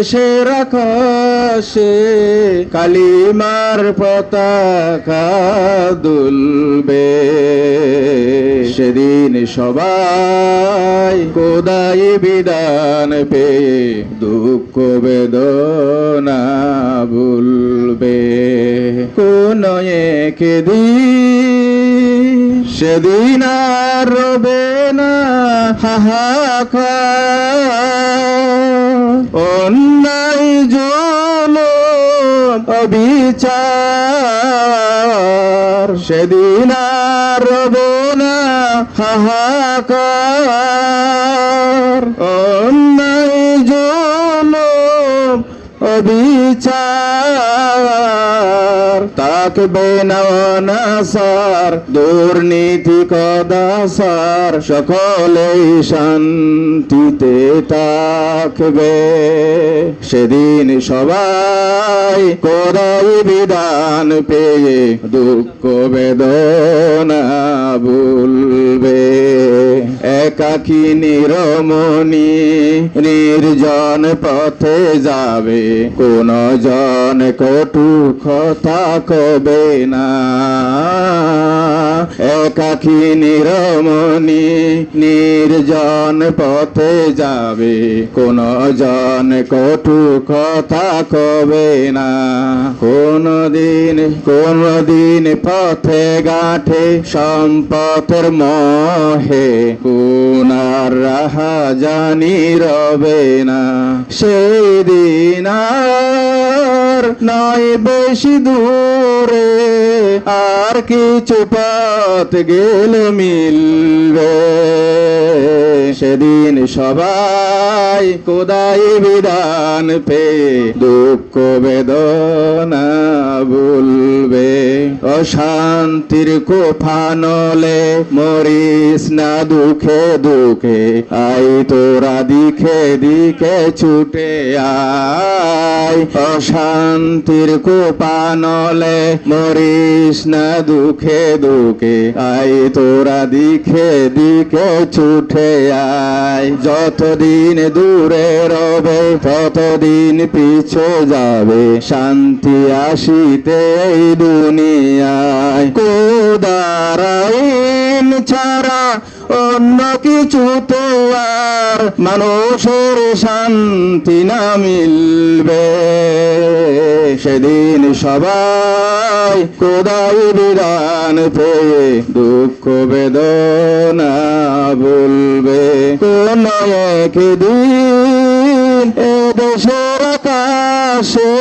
দেশের আকাশে কালিমার পতাকা দুলবে। সেদিন সবাই কোদাই বিধান পেয়ে দুঃখ বেদনা ভুলবে। কোন একদিন সেদিন আর রবে না অন্যায় অবিচার। সেদিন আর রবে না হাহাকার। অন্যায় জল অবিচার। তাকবে না দুর্নীতি কদাসার সকলেই শান্তিতে থাকবে। সেদিন সবাই কোদাই বিধান পেয়ে দুঃখ বেদনা একাকি নিরমণি, নির্জন পথে যাবে। কোন জন কটু কথা কবে না। একাকি নিরমণি, নির্জন পথে যাবে। কোন জন কটু কথা কবে না। কোন দিন কোন দিন পথে গাঠে সম্পথের মহে। জানি রবে না সেই দিন আর নয় বেশি দূরে, আর কিছু পথ গেল মিলবে। সেদিন সবাই কোদাই বিধান পেয়ে দুঃখ বেদনা ভুলবে। অশান্তির কোফানলে মরিস না দুঃখে দুঃখে, আই তোরা দিখে দিকে ছুটে আয়। অশান্তির কোপানলে মরিস না দুঃখে দুঃখে আই তোরা দিখে দিকে ছুটে আয়। যতদিন দূরে রবে, ততদিন পিছু যাবে, শান্তি আসিতে এই দুনিয়ায়। কোদারাইন ছাড়া অন্য কিছুতে আর মানুষের শান্তি না মিলবে। সেদিন সবাই কোদাই বিধান পেয়ে দুঃখ বেদনা বলবে। কোন একদিন এ দেশের আকাশে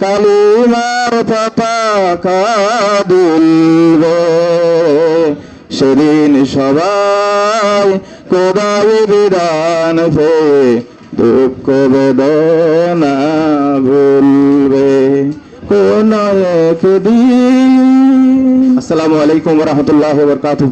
কালিমার পতাকা দুলবে সেদিন সবাই কোদাই বিধান পেয়ে দুঃখ বেদনা ভুলবে। কোন একদিন। আসসালামু আলাইকুম রহমতুল্লাহ বরকাতুহ।